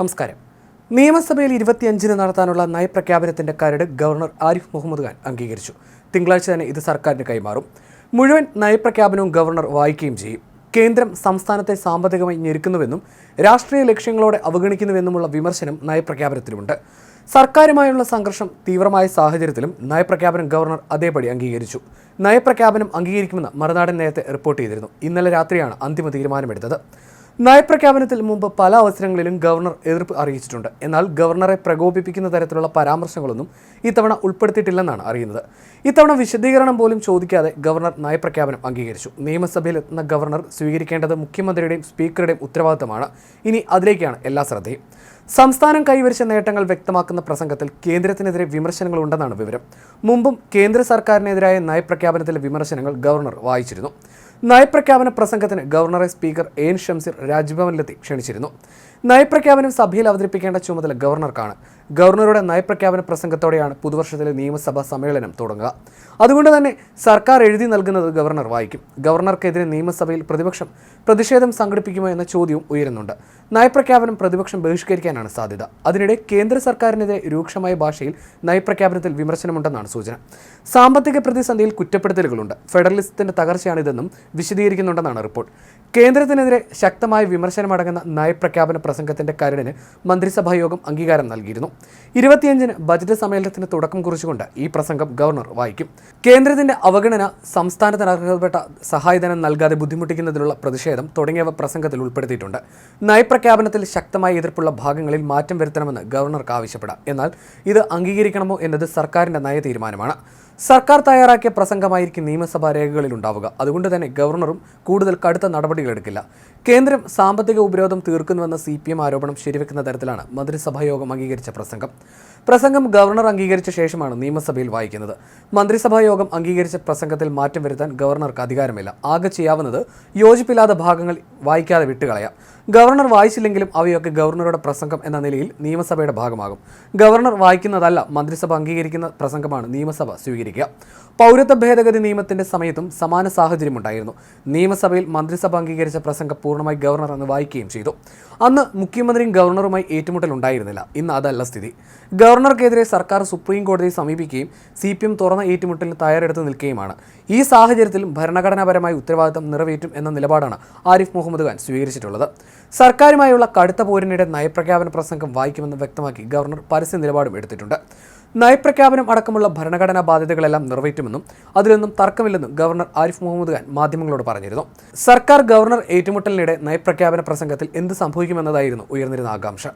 നമസ്കാരം. നിയമസഭയിൽ ഇരുപത്തിയഞ്ചിന് നടത്താനുള്ള നയപ്രഖ്യാപനത്തിന്റെ കരട് ഗവർണർ ആരിഫ് മുഹമ്മദ് ഖാൻ അംഗീകരിച്ചു. തിങ്കളാഴ്ച തന്നെ ഇത് സർക്കാരിന് കൈമാറും. മുഴുവൻ നയപ്രഖ്യാപനവും ഗവർണർ വായിക്കുകയും ചെയ്യും. കേന്ദ്രം സംസ്ഥാനത്തെ സാമ്പത്തികമായി ഞെരുക്കുന്നുവെന്നും രാഷ്ട്രീയ ലക്ഷ്യങ്ങളോടെ അവഗണിക്കുന്നുവെന്നുമുള്ള വിമർശനം നയപ്രഖ്യാപനത്തിലുമുണ്ട്. സർക്കാരുമായുള്ള സംഘർഷം തീവ്രമായ സാഹചര്യത്തിലും നയപ്രഖ്യാപനം ഗവർണർ അതേപടി അംഗീകരിച്ചു. നയപ്രഖ്യാപനം അംഗീകരിക്കുമെന്ന് മറുനാടൻ നേരത്തെ റിപ്പോർട്ട് ചെയ്തിരുന്നു. ഇന്നലെ രാത്രിയാണ് അന്തിമ തീരുമാനമെടുത്തത്. നയപ്രഖ്യാപനത്തിൽ മുമ്പ് പല അവസരങ്ങളിലും ഗവർണർ എതിർപ്പ് അറിയിച്ചിട്ടുണ്ട്. എന്നാൽ ഗവർണറെ പ്രകോപിപ്പിക്കുന്ന തരത്തിലുള്ള പരാമർശങ്ങളൊന്നും ഇത്തവണ ഉൾപ്പെടുത്തിയിട്ടില്ലെന്നാണ് അറിയുന്നത്. ഇത്തവണ വിശദീകരണം പോലും ചോദിക്കാതെ ഗവർണർ നയപ്രഖ്യാപനം അംഗീകരിച്ചു. നിയമസഭയിൽ എത്തുന്ന ഗവർണർ സ്വീകരിക്കേണ്ടത് മുഖ്യമന്ത്രിയുടെയും സ്പീക്കറുടെയും ഉത്തരവാദിത്തമാണ്. ഇനി അതിലേക്കാണ് എല്ലാ ശ്രദ്ധയും. സംസ്ഥാനം കൈവരിച്ച നേട്ടങ്ങൾ വ്യക്തമാക്കുന്ന പ്രസംഗത്തിൽ കേന്ദ്രത്തിനെതിരെ വിമർശനങ്ങൾ ഉണ്ടെന്നാണ് വിവരം. മുമ്പും കേന്ദ്ര സർക്കാരിനെതിരായ നയപ്രഖ്യാപനത്തിലെ വിമർശനങ്ങൾ ഗവർണർ വായിച്ചിരുന്നു. നയപ്രഖ്യാപന പ്രസംഗത്തിന് ഗവർണറെ സ്പീക്കർ എൻ ഷംസീർ രാജ്ഭവനിലെത്തി ക്ഷണിച്ചിരുന്നു. നയപ്രഖ്യാപനം സഭയിൽ അവതരിപ്പിക്കേണ്ട ചുമതല ഗവർണർക്കാണ്. ഗവർണറുടെ നയപ്രഖ്യാപന പ്രസംഗത്തോടെയാണ് പുതുവർഷത്തിലെ നിയമസഭാ സമ്മേളനം തുടങ്ങുക. അതുകൊണ്ട് തന്നെ സർക്കാർ എഴുതി നൽകുന്നത് ഗവർണർ വായിക്കും. ഗവർണർക്കെതിരെ നിയമസഭയിൽ പ്രതിപക്ഷം പ്രതിഷേധം സംഘടിപ്പിക്കുമോ എന്ന ചോദ്യവും ഉയരുന്നുണ്ട്. നയപ്രഖ്യാപനം പ്രതിപക്ഷം ബഹിഷ്കരിക്കാനാണ് സാധ്യത. അതിനിടെ കേന്ദ്ര സർക്കാരിനെതിരെ രൂക്ഷമായ ഭാഷയിൽ നയപ്രഖ്യാപനത്തിൽ വിമർശനമുണ്ടെന്നാണ് സൂചന. സാമ്പത്തിക പ്രതിസന്ധിയിൽ കുറ്റപ്പെടുത്തലുകളുണ്ട്. ഫെഡറലിസത്തിന്റെ തകർച്ചയാണിതെന്നും വിശദീകരിക്കുന്നുണ്ടെന്നാണ് റിപ്പോർട്ട്. കേന്ദ്രത്തിനെതിരെ ശക്തമായ വിമർശനമടങ്ങുന്ന നയപ്രഖ്യാപന പ്രസംഗത്തിന്റെ കരടിന് മന്ത്രിസഭായോഗം അംഗീകാരം നൽകിയിരുന്നു. ഇരുപത്തിയഞ്ചിന് ബജറ്റ് സമ്മേളനത്തിന് തുടക്കം കുറിച്ചുകൊണ്ട് ഈ പ്രസംഗം ഗവർണർ വായിക്കും. കേന്ദ്രത്തിന്റെ അവഗണന സംസ്ഥാനത്തിന് അർഹതപ്പെട്ട സഹായധനം നൽകാതെ ബുദ്ധിമുട്ടിക്കുന്നതിനുള്ള പ്രതിഷേധം തുടങ്ങിയവ പ്രസംഗത്തിൽ ഉൾപ്പെടുത്തിയിട്ടുണ്ട്. നയപ്രഖ്യാപനത്തിൽ ശക്തമായ എതിർപ്പുള്ള ഭാഗങ്ങളിൽ മാറ്റം വരുത്തണമെന്ന് ഗവർണർക്ക് ആവശ്യപ്പെടാം. എന്നാൽ ഇത് അംഗീകരിക്കണമോ എന്നത് സർക്കാരിന്റെ നയ തീരുമാനമാണ് സർക്കാർ തയ്യാറാക്കിയ പ്രസംഗമായിരിക്കും നിയമസഭാ രേഖകളിൽ ഉണ്ടാവുക. അതുകൊണ്ട് തന്നെ ഗവർണറും കൂടുതൽ കടുത്ത നടപടികളെടുക്കില്ല കേന്ദ്രം സാമ്പത്തിക ഉപരോധം തീർക്കുന്നുവെന്ന സി പി എം ആരോപണം ശരിവെക്കുന്ന തരത്തിലാണ് മന്ത്രിസഭായോഗം അംഗീകരിച്ച പ്രസംഗം. പ്രസംഗം ഗവർണർ അംഗീകരിച്ച ശേഷമാണ് നിയമസഭയിൽ വായിക്കുന്നത്. മന്ത്രിസഭായോഗം അംഗീകരിച്ച പ്രസംഗത്തിൽ മാറ്റം വരുത്താൻ ഗവർണർക്ക് അധികാരമില്ല. ആകെ ചെയ്യാവുന്നത് യോജിപ്പില്ലാത്ത ഭാഗങ്ങൾ വായിക്കാതെ വിട്ടുകളയാം. ഗവർണർ വായിച്ചില്ലെങ്കിലും അവയൊക്കെ ഗവർണറുടെ പ്രസംഗം എന്ന നിലയിൽ നിയമസഭയുടെ ഭാഗമാകും. ഗവർണർ വായിക്കുന്നതല്ല മന്ത്രിസഭ അംഗീകരിക്കുന്ന പ്രസംഗമാണ് നിയമസഭ സ്വീകരിക്കുക പൗരത്വ ഭേദഗതി നിയമത്തിന്റെ സമയത്തും സമാന സാഹചര്യമുണ്ടായിരുന്നു നിയമസഭയിൽ മന്ത്രിസഭ അംഗീകരിച്ച പ്രസംഗം പൂർണമായി ഗവർണർ അന്ന് വായിക്കുകയും ചെയ്തു. അന്ന് മുഖ്യമന്ത്രിയും ഗവർണറുമായി ഏറ്റുമുട്ടൽ ഉണ്ടായിരുന്നില്ല. ഇന്ന് അതല്ല സ്ഥിതി. ഗവർണർക്കെതിരെ സർക്കാർ സുപ്രീം കോടതിയെ സമീപിക്കുകയും സി പി എം തുറന്ന ഏറ്റുമുട്ടലിന് തയ്യാറെടുത്ത് നിൽക്കുകയുമാണ്. ഈ സാഹചര്യത്തിൽ ഭരണഘടനാപരമായ ഉത്തരവാദിത്തം നിറവേറ്റും എന്ന നിലപാടാണ് ആരിഫ് മുഹമ്മദ് ഖാൻ സ്വീകരിച്ചിട്ടുള്ളത്. സർക്കാരുമായുള്ള കടുത്ത പോരിനിടെ നയപ്രഖ്യാപന പ്രസംഗം വായിക്കുമെന്ന് വ്യക്തമാക്കി ഗവർണർ പരസ്യ നിലപാടും എടുത്തിട്ടുണ്ട്. നയപ്രഖ്യാപനം അടക്കമുള്ള ഭരണഘടനാ ബാധ്യതകളെല്ലാം നിറവേറ്റുമെന്നും അതിലൊന്നും തർക്കമില്ലെന്നും ഗവർണർ ആരിഫ് മുഹമ്മദ് ഖാൻ മാധ്യമങ്ങളോട് പറഞ്ഞിരുന്നു. സർക്കാർ ഗവർണർ ഏറ്റുമുട്ടലിനിടെ നയപ്രഖ്യാപന പ്രസംഗത്തിൽ എന്ത് സംഭവിക്കുമെന്നതായിരുന്നു ഉയർന്നിരുന്ന ആകാംക്ഷ.